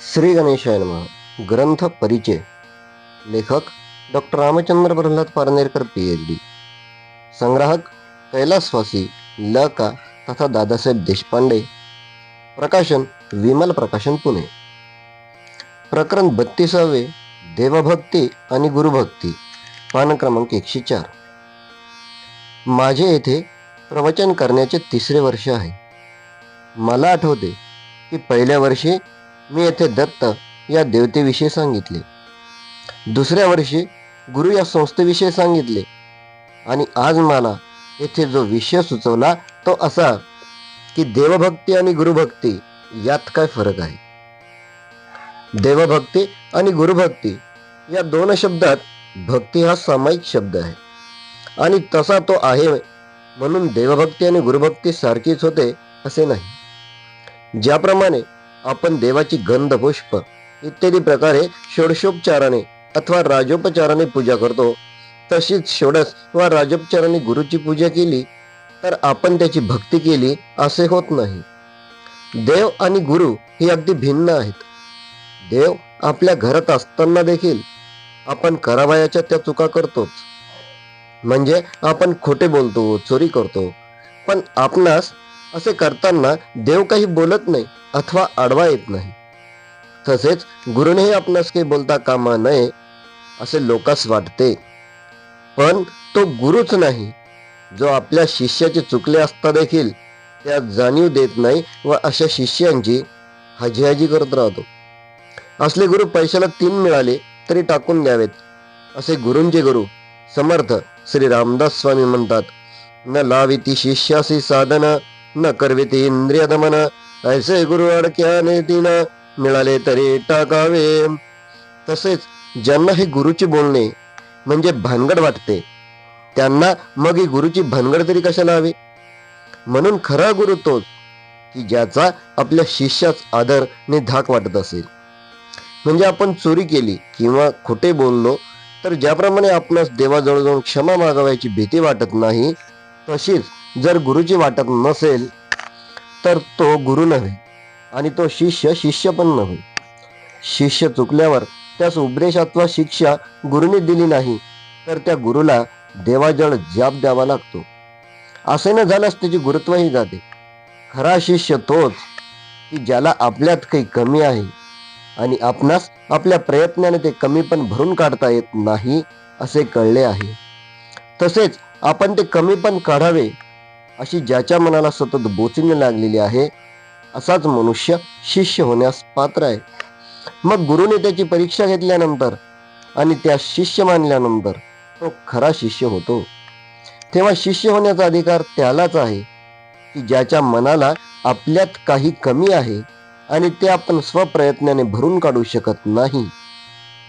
श्री गणेशाय ग्रंथ परिचय. लेखक doctor Ramchandra Pralhad Parnerkar P H D संग्राहक कैलासवासी ल का तथा दादासाहेब देशपांडे. प्रकाशन विमल प्रकाशन पुणे. प्रकरण बत्तीसावे देवभक्ती आणि गुरुभक्ती पान क्रमांक एकशे चार. माझे येथे प्रवचन करण्याचे तिसरे वर्ष आहे. मला आठवते की पहिल्या वर्षी मी येथे दत्त या देवतेविषयी सांगितले. दुसऱ्या वर्षी गुरु या संस्थेविषयी सांगितले. आणि आज मला येथे जो विषय सुचवला तो असा की देवभक्ती आणि गुरुभक्ती यात काय फरक आहे? देवभक्ती आणि गुरुभक्ती या दोन शब्दात भक्ती हा सामायिक शब्द आहे. आणि तसा तो आहे म्हणून देवभक्ती आणि गुरुभक्ती सारखीच होते असे नाही. ज्याप्रमाणे आपण देवाची गंध पुष्प इत्यादी प्रकारे षोडशोपचाराने अथवा राजोपचाराने पूजा करतो. तशीच षोडश वा राजोपचाराने गुरुची पूजा केली तर आपण त्याची भक्ती केली असे होत नाही. देव आणि गुरु हे अगदी भिन्न आहेत. देव आपल्या घरात असताना देखील आपण करावयाच्या त्या चुका करतोच. म्हणजे आपण खोटे बोलतो चोरी करतो. पण आपणास असे करताना देव काही बोलत नाही अथवा आडवा येत नाही. तसेच गुरुनेही आपणास काही बोलता कामा नये असे लोकास वाटते. पण तो गुरुच नाही जो आपल्या शिष्याचे चुकले असता देखील त्या जाणीव देत नाही व अशा शिष्यांची हजीहजी करत राहतो. असले गुरु पैशाला तीन मिळाले तरी टाकून द्यावेत. असे गुरुंचे गुरु समर्थ श्री रामदास स्वामी म्हणतात न लाविती शिष्यासी साधना न करविती इंद्रिय दमन ऐसे गुरु अडक्याने तिनं मिळाले तरी टाकावे। तसेच ज्यांना हे गुरुची बोलणे म्हणजे भानगड वाटते त्यांना मग ही गुरुची भानगड तरी कशाला हवी? म्हणून खरा गुरु तोच की ज्याचा आपल्या शिष्याच आदर ने धाक वाटत असेल. म्हणजे आपण चोरी केली किंवा खोटे बोललो तर ज्याप्रमाणे आपणास देवाजवळ जाऊन क्षमा मागावायची भीती वाटत नाही तशीच जर गुरुची वाटत नसेल तर तो गुरु नव्हे आणि तो शिष्य शिष्य पण नव्हे. शिष्य चुकल्यावर त्यास उपदेश शिक्षा गुरुने दिली नाही तर त्या गुरुला देवाजवळ जाप द्यावा लागतो. असे न झाल्यास त्याची गुरुत्वही जाते. खरा शिष्य तोच की ज्याला आपल्यात काही कमी आहे आणि आपणास आपल्या प्रयत्नाने ते कमी पण भरून काढता येत नाही असे कळले आहे. तसेच आपण ते कमी पण काढावे अशी ज्याच्या मनाला सतत बोचणी लागलेली आहे असाच मनुष्य शिष्य होण्यास पात्र आहे. मग गुरुने त्याची परीक्षा घेतल्यानंतर आणि त्या शिष्य मानल्यानंतर तो खरा शिष्य होतो. तेव्हा शिष्य होण्याचा अधिकार त्यालाच आहे की ज्याच्या मनाला आपल्यात काही कमी आहे आणि ते आपण स्वप्रयत्नाने भरून काढू शकत नाही.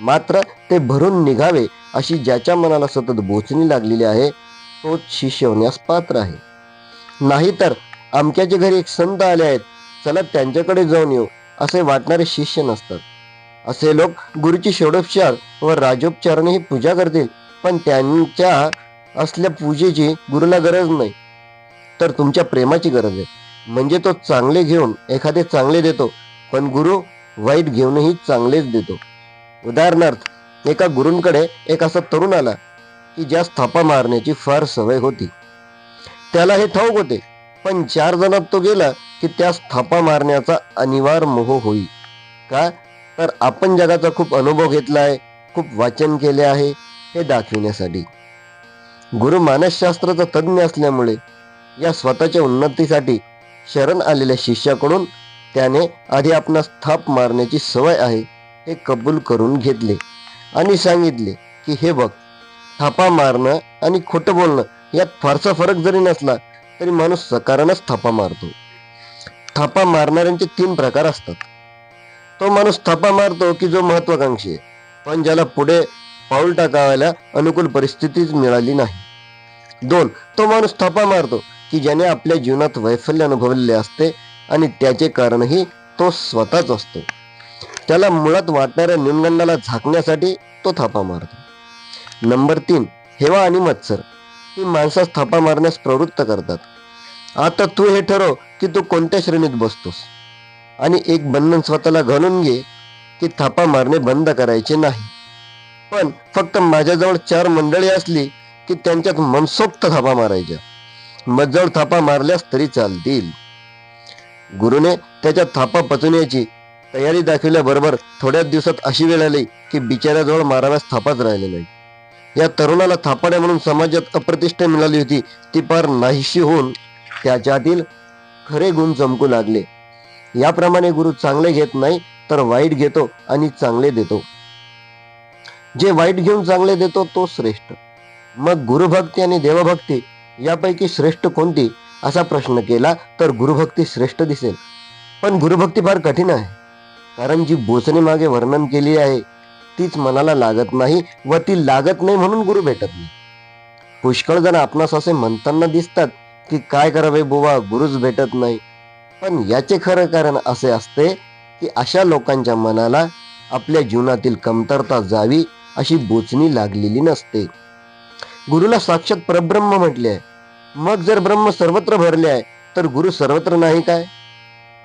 मात्र ते भरून निघावे अशी ज्याच्या मनाला सतत बोचणी लागलेली आहे तोच शिष्य होण्यास पात्र आहे. नाहीतर अमक्याच्या घरी एक संत आले आहेत. चला त्यांच्याकडे जाऊन येऊ. असे वाटणारे शिष्य नसतात. असे लोक गुरुची षोडोपचार व राजोपचाराने ही पूजा करतील. पण त्यांच्या असल्या पूजेची गुरुला गरज नाही. तर तुमच्या प्रेमाची गरज आहे. म्हणजे तो चांगले घेऊन एखादे चांगले देतो. पण गुरु वाईट घेऊनही चांगलेच देतो. उदाहरणार्थ एका गुरूंकडे एक असा तरुण आला की ज्या थापा मारण्याची फार सवय होती. त्याला हे ठाऊक होते. पण चार जणात तो गेला की त्यास थापा मारण्याचा अनिवार्य मोह होई. का? तर आपण जगाचा खूप अनुभव घेतला आहे खूप वाचन केले आहे हे दाखविण्यासाठी. गुरु मानसशास्त्राचा तज्ज्ञ असल्यामुळे या स्वतःच्या उन्नतीसाठी शरण आलेल्या शिष्याकडून त्याने आधी आपणास थाप मारण्याची सवय आहे हे कबूल करून घेतले. आणि सांगितले की हे बघ थापा मारणं आणि खोटं बोलणं यात फारसा फरक जरी नसला तरी माणूस सकारानच थापा मारतो. थापा मारणाऱ्यांचे तीन प्रकार असतात. तो माणूस थापा मारतो की जो महत्वाकांक्षी आहे पण ज्याला पुढे पाऊल टाकावायला अनुकूल परिस्थितीच मिळाली नाही. दोन तो माणूस थापा मारतो की ज्याने आपल्या जीवनात वैफल्य अनुभवलेले असते आणि त्याचे कारणही तो स्वतःच असतो. त्याला मुळात वाटणाऱ्या न्यूनगंडाला झाकण्यासाठी तो थापा मारतो. नंबर तीन हेवा आणि मत्सर. ही माणसास थापा मारण्यास प्रवृत्त करतात. आता तू हे ठरव की तू कोणत्या श्रेणीत बसतोस. आणि एक बंधन स्वतःला घालून घे की थापा मारणे बंद करायचे नाही. पण फक्त माझ्याजवळ चार मंडळी असली की त्यांच्यात मनसोक्त थापा मारायच्या. मजवळ थापा मारल्यास तरी चालतील. गुरुने त्याच्या थापा पचवण्याची तयारी दाखवल्याबरोबर थोड्याच दिवसात अशी वेळ आली की बिचाऱ्याजवळ माराव्यास थापाच राहिले नाही या तरुणाला थापाड्या म्हणून समाजात अप्रतिष्ठा मिळाली होती. ती फार नाहीशी होऊन त्याच्यातील खरे गुण चमकू लागले. याप्रमाणे गुरु चांगले घेत नाही तर वाईट घेतो आणि चांगले देतो. जे वाईट घेऊन चांगले देतो तो श्रेष्ठ. मग गुरुभक्ती आणि देवभक्ती यापैकी श्रेष्ठ कोणती? असा प्रश्न केला तर गुरुभक्ती श्रेष्ठ दिसेल. पण गुरुभक्ती फार कठीण आहे. कारण जी बोचणी मागे वर्णन केली आहे तीच मनाला लागत नाही व ती लागत नाही म्हणून गुरु भेटत नाही. पुष्कळ जण आपणास असे म्हणताना दिसतात की काय करावे बुवा गुरुच भेटत नाही. पण याचे खरं कारण असे असते की अशा लोकांच्या मनाला आपल्या जीवनातील कमतरता जावी अशी बोचणी लागलेली नसते. गुरुला साक्षात परब्रह्म म्हटले आहे. मग जर ब्रह्म सर्वत्र भरले आहे तर गुरु सर्वत्र नाही काय?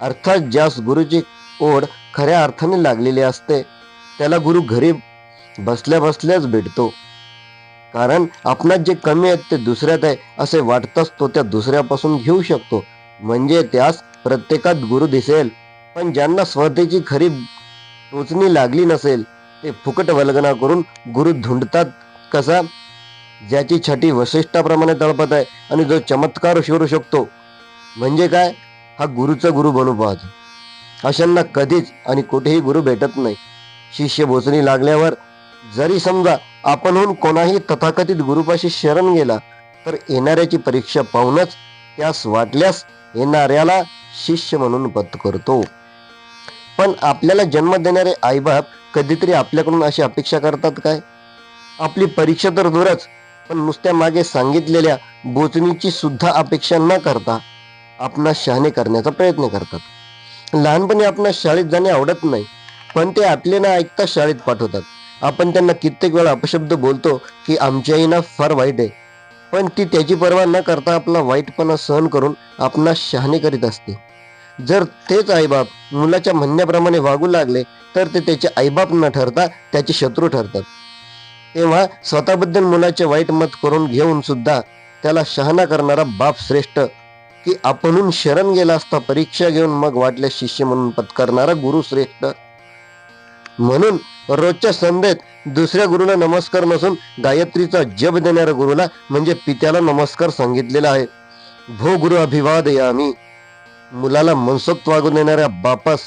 अर्थात ज्यास गुरुची ओढ खऱ्या अर्थाने लागलेली असते त्याला गुरु घरी बसल्या बसल्याच भेटतो. कारण आपणात जे कमी आहेत ते दुसऱ्यात आहे असे वाटताच तो त्या दुसऱ्यापासून घेऊ शकतो. म्हणजे त्यास प्रत्येकात गुरु दिसेल. पण ज्यांना स्वतःची खरी टोचणी लागली नसेल ते फुकट वल्गना करून गुरु धुंडतात कसा? ज्याची छटी वशिष्ठाप्रमाणे तळपत आहे आणि जो चमत्कार शिवरू शकतो. म्हणजे काय? हा गुरुचा गुरु बनू पाहतो. अशांना कधीच आणि कुठेही गुरु भेटत नाही. शिष्य बोचणी लागल्यावर जरी समजा आपणहून कोणाही तथाकथित गुरुपाशी शरण गेला तर येणाऱ्याची परीक्षा पाहूनच त्यास वाटल्यास येणाऱ्याला शिष्य म्हणून पत्करतो पण आपल्याला जन्म देणारे आईबाप कधीतरी आपल्याकडून अशी अपेक्षा करतात काय? आपली परीक्षा तर दूरच पण नुसत्या मागे सांगितलेल्या बोचणीची सुद्धा अपेक्षा न करता आपणास शहाणे करण्याचा प्रयत्न करतात. लहानपणी आपणास शाळेत जाणे आवडत नाही पण ते आपले ना ऐकता शाळेत पाठवतात. आपण त्यांना कित्येक वेळा अपशब्द बोलतो की आमची आई ना फार वाईट आहे. पण ती त्याची पर्वा न करता आपला वाईटपणा सहन करून आपणास शहाणे करीत असते. जर तेच आईबाप मुलाच्या म्हणण्याप्रमाणे वागू लागले तर ते त्याचे आईबाप न ठरता त्याचे शत्रू ठरतात. तेव्हा स्वतःबद्दल मुलाचे वाईट मत करून घेऊन सुद्धा त्याला शहाणा करणारा बाप श्रेष्ठ की आपणून शरण गेला असता परीक्षा घेऊन मग वाटले शिष्य म्हणून पत्करणारा गुरु श्रेष्ठ म्हणून रोजच्या संध्येत दुसऱ्या गुरुला नमस्कार नसून गायत्रीचा जप देणाऱ्या गुरुला म्हणजे पित्याला नमस्कार सांगितलेला आहे. भो गुरु अभिवाद यामी मुलाला मनसोक्त वागून देणाऱ्या बापास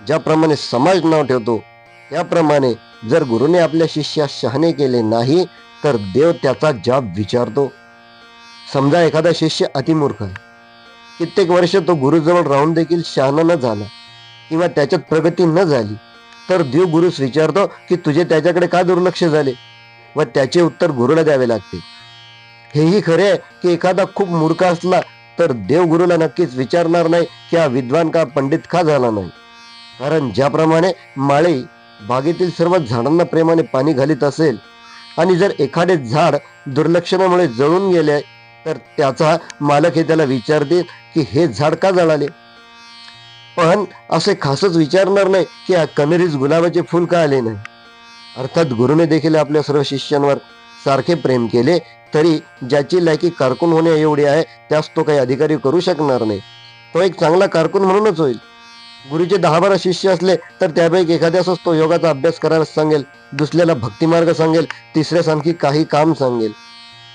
ज्याप्रमाणे समाज नाव ठेवतो त्याप्रमाणे जर गुरुने आपल्या शिष्यास शहाणे केले नाही तर देव त्याचा जाब विचारतो. समजा एखादा शिष्य अतिमूर्ख आहे. कित्येक वर्ष तो गुरुजवळ राहून देखील शहाणा न झाला किंवा त्याच्यात प्रगती न झाली तर देव गुरुस विचारतो की तुझे त्याच्याकडे का दुर्लक्ष झाले? व त्याचे उत्तर गुरुला द्यावे लागते. हेही खरे आहे की एखादा खूप मूर्ख असला तर देव गुरुला नक्कीच विचारणार नाही की हा विद्वान का पंडित का झाला नाही. कारण ज्याप्रमाणे माळी बागेतील सर्व झाडांना प्रेमाने पाणी घालीत असेल आणि जर एखादे झाड दुर्लक्षणामुळे जळून गेले तर त्याचा मालक हे त्याला विचारतील की हे झाड का जळाले? पण असे खासच विचारणार नाही की हा कनेरीज गुलाबाचे फुल का आले नाही. अर्थात गुरुने देखील आपल्या सर्व शिष्यांवर सारखे प्रेम केले तरी ज्याची लायकी कारकून होणे एवढी आहे त्यास तो काही अधिकारी करू शकणार नाही. तो एक चांगला कारकून म्हणूनच होईल. गुरुचे दहा बारा शिष्य असले तर त्यापैकी एखाद्यासच तो योगाचा अभ्यास करायला सांगेल दुसऱ्याला भक्तिमार्ग सांगेल तिसऱ्यास आणखी काही काम सांगेल.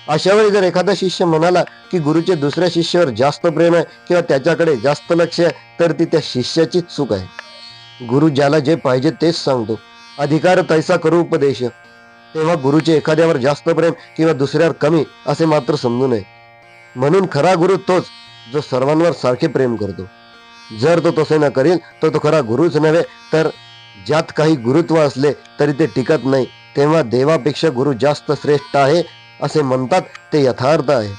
अशा वेळी जर एखादा शिष्य म्हणाला की गुरुचे दुसऱ्या शिष्यावर जास्त प्रेम आहे किंवा त्याच्याकडे जास्त लक्ष आहे तर ती त्या शिष्याचीच चूक आहे. गुरु ज्याला जे पाहिजे तेच सांगतो. अधिकार तैसा करू उपदेश. तेव्हा गुरुचे एखाद्यावर जास्त प्रेम किंवा दुसऱ्यावर कमी असे मात्र समजू नये. म्हणून खरा गुरु तोच जो सर्वांवर सारखे प्रेम करतो. जर तो तसे न करील तर तो खरा गुरुच नव्हे तर ज्यात काही गुरुत्व असले तरी ते टिकत नाही. तेव्हा देवापेक्षा गुरु जास्त श्रेष्ठ आहे असे म्हणतात ते यथार्थ आहे.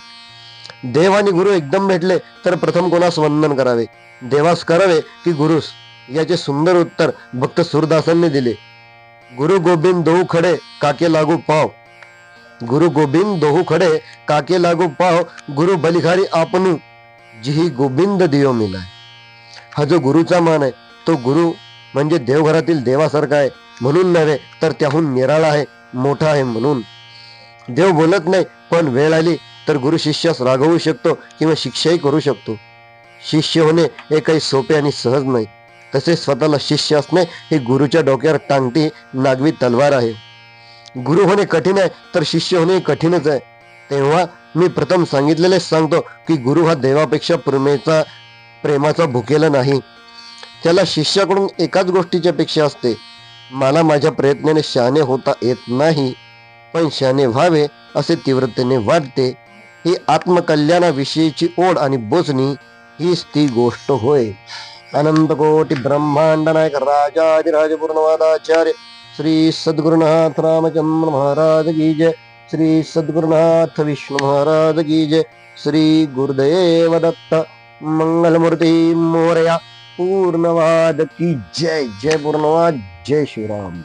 देव आणि गुरु एकदम भेटले तर प्रथम कोणास वंदन करावे? देवास करावे की गुरुस? याचे सुंदर उत्तर भक्त सुरदासांनी दिले. गुरु गोबिंद दोहू खडे काके लागू पाव. गुरु गोबिंद दोहू खडे काके लागू पाव. गुरु बलिखारी आपणू जिही गोबिंद दियो मिलाय. हा जो गुरुचा मान आहे तो गुरु म्हणजे देवघरातील देवासारखा आहे. म्हणून नव्हे तर त्याहून निराळा आहे मोठा आहे म्हणून. देव बोलत नाही पण वेळ आली तर गुरु शिष्यास रागवू शकतो किंवा शिक्षाही करू शकतो. शिष्य होणे हे काही सोपे आणि सहज नाही. तसेच स्वतःला शिष्य असणे हे गुरुच्या डोक्यावर टांगती नागवी तलवार आहे. गुरु होणे कठीण आहे तर शिष्य होणे कठीणच आहे. तेव्हा मी प्रथम सांगितलेले सांगतो की गुरु हा देवापेक्षा प्रेमेचा प्रेमाचा भुकेला नाही. त्याला शिष्याकडून एकाच गोष्टीची अपेक्षा असते. मला माझ्या प्रयत्नाने शहाणे होता येत नाही. पैशाने व्हावे असे तीव्रतेने वाटते ही आत्मकल्याणाविषयीची ओढ आणि बोचणी हीच ती गोष्ट होय. अनंतकोटी ब्रह्मांड नायक राजाधिराज पूर्णवादाचार्य श्री सद्गुरुनाथ रामचंद्र महाराज की जय. श्री सद्गुरुनाथ विष्णू महाराज की जय. श्री गुरुदेव दत्त मंगलमूर्ती मोरया पूर्णवाद की जय. जय पूर्णवाद जय श्रीराम.